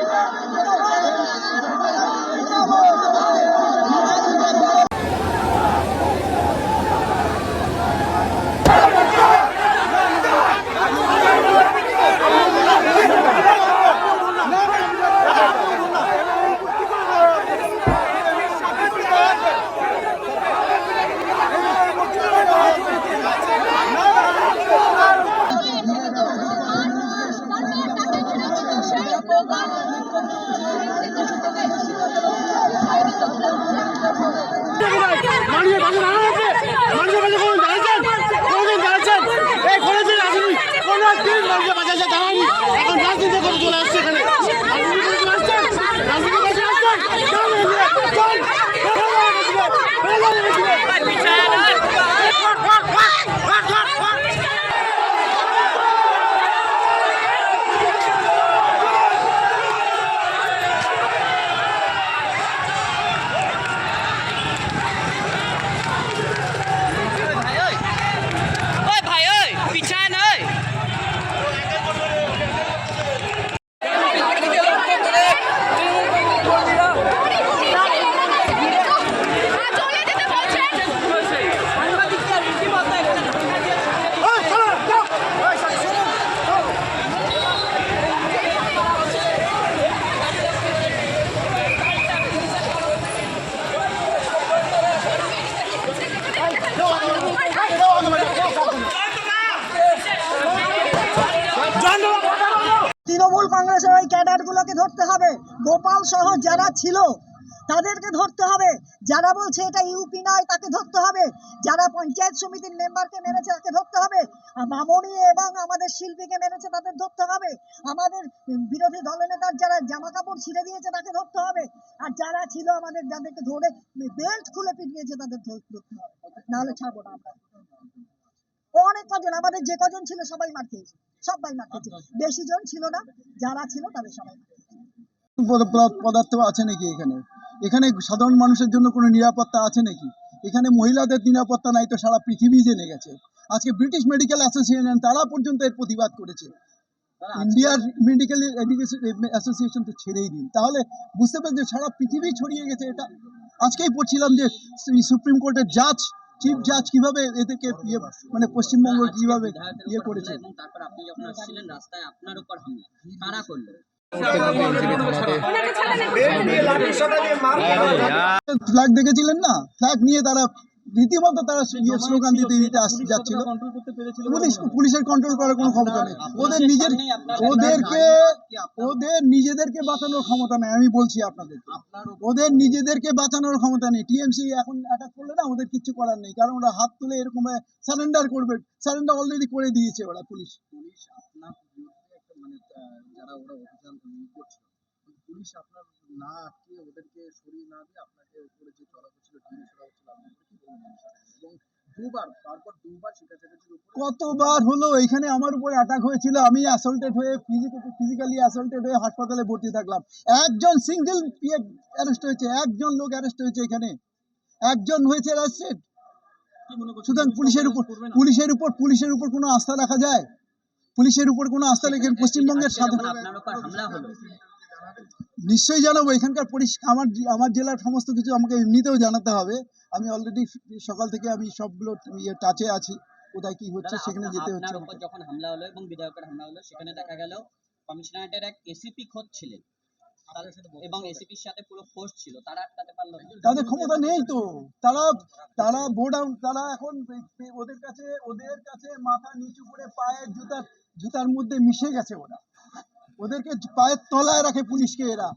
Join করে হ্যাঁ মানুষের পাশে দাঁড়ানো হচ্ছে মানুষের পাশে কোনো দাঁড়াচ্ছেন কোনোদিন দাঁড়াচ্ছেন এই করেছে রাজনীতি কোনো দিন মানুষের পাশে এসে দাঁড়ায়নি এখন রাজনীতি করে চলে আসছে এখানে রাজনীতি করে চলে আসছেন রাজনীতি করে চলে আসছেন চল এগিয়ে, চল ফেলে দাও এগিয়ে, ফেলে দাও এগিয়ে। ওই ভাই ওই পিছায় নয় তৃণমূল কংগ্রেসের ওই ক্যাডারগুলোকে ধরতে হবে। গোপাল সহ যারা ছিল, তাদেরকে ধরতে হবে। যারা বলছে এটা ইউপি নয়, তাকে ধরতে হবে। যারা পঞ্চায়েত সমিতির মেম্বারকে মেরেছে, তাকে ধরতে হবে। মামনি এবং আমাদের শিল্পীকে মেরেছে, তাদের ধরতে হবে। আমাদের বিরোধী দলনেতার যারা জামা কাপড় ছিঁড়ে দিয়েছে, তাকে ধরতে হবে। আর যারা ছিল আমাদের, যাদেরকে ধরে বেল্ট খুলে পিটিয়েছে, তাদের ধর- ধরতে হবে। নাহলে ছাড়বো না আমরা। অনেক কজন, আমাদের যে কজন ছিল, সবাই মার খেয়েছে। সবাই মার খেয়েছে বেশি জন ছিল না, যারা ছিল তাদের সবাই পদার্থ আছে নাকি এখানে? এখানে সাধারণ মানুষের জন্য কোনো নিরাপত্তা আছে নাকি? এখানে মহিলাদের নিরাপত্তা নাই তো সারা পৃথিবী জেনে গেছে। আজকে ব্রিটিশ মেডিকেল অ্যাসোসিয়েশন তারা পর্যন্ত এর প্রতিবাদ করেছে। ইন্ডিয়ার মেডিকেল অ্যাসোসিয়েশন তো ছেড়েই দিন। তাহলে বুঝতে পারছেন সারা পৃথিবী ছড়িয়ে গেছে এটা। আজকেই পড়ছিলাম যে সুপ্রিম কোর্টের জাজ চিফ জাজ কীভাবে এদেরকে ইয়ে মানে পশ্চিমবঙ্গ কীভাবে ইয়ে করেছে? এবং তারপর আপনি যখন আসছিলেন রাস্তায় আপনার উপর হামলা কারা করল? ফ্ল্যাগ দেখেছিলেন না? ফ্ল্যাগ নিয়ে তারা রীতিমতো তারা স্লোগান দিতে দিতে আস যাচ্ছিল। পুলিশ পুলিশের কন্ট্রোল করার কোনো ক্ষমতা নেই। ওদের নিজের ওদেরকে ওদের নিজেদেরকে বাঁচানোর ক্ষমতা নেই আমি বলছি আপনাদের। ওদের নিজেদেরকে বাঁচানোর ক্ষমতা নেই। টিএমসি এখন অ্যাটাক করলে না ওদের কিচ্ছু করার নেই কারণ ওরা হাত তুলে এরকম সারেন্ডার করবে। সারেন্ডার অলরেডি করে দিয়েছে ওরা পুলিশ। পুলিশ আপনার মানে যারা ওরা অভিযান করছে পুলিশ আপনার না আটকে ওদেরকে সরিয়ে না দিয়ে আপনাকে উপরে যে চড়া হচ্ছিল ঢিলে ছড়া হচ্ছিল আপনাকে কি বলবেন এবং দুবার তারপর দুবার সেটা কতবার হলো? এখানে আমার উপরে অ্যাটাক হয়েছিল। আমি অ্যাসল্টেড হয়ে ফিজিক্যালি অ্যাসল্টেড হয়ে হাসপাতালে ভর্তি থাকলাম। একজন সিঙ্গেল অ্যারেস্ট হয়েছে একজন লোক অ্যারেস্ট হয়েছে এখানে। একজন হয়েছে অ্যারেস্টেড সুতরাং পুলিশের উপর পুলিশের উপর পুলিশের উপর কোনো আস্থা রাখা যায়? পুলিশের উপর কোনো আস্থা রেখে পশ্চিমবঙ্গের সাধারণ নিশ্চয়ই জানাব এখানকার পরিষ- আমার আমার জেলার সমস্ত কিছু আমাকে এমনিতেও জানাতে হবে। আমি অলরেডি সকাল থেকে আমি সবগুলো ইয়ে টাচে আছি কোথায় কি হচ্ছে সেখানে যেতে হচ্ছে। যখন হামলা হলো এবং বিধায়কের হামলা হলো সেখানে দেখা গেল কমিশনারেটের এক এসিপি খোঁজ ছিলেন। এবং এসিপির সাথে পুরো ফোর্স ছিল তারা আটকাতে পারল তাদের ক্ষমতা নেই তো। তারা তারা তারা এখন ওদের কাছে ওদের কাছে মাথা নিচু করে পায়ের জুতার জুতার মধ্যে মিশে গেছে ওরা। ওদেরকে পায়ের তলায় রাখে পুলিশকে এরা।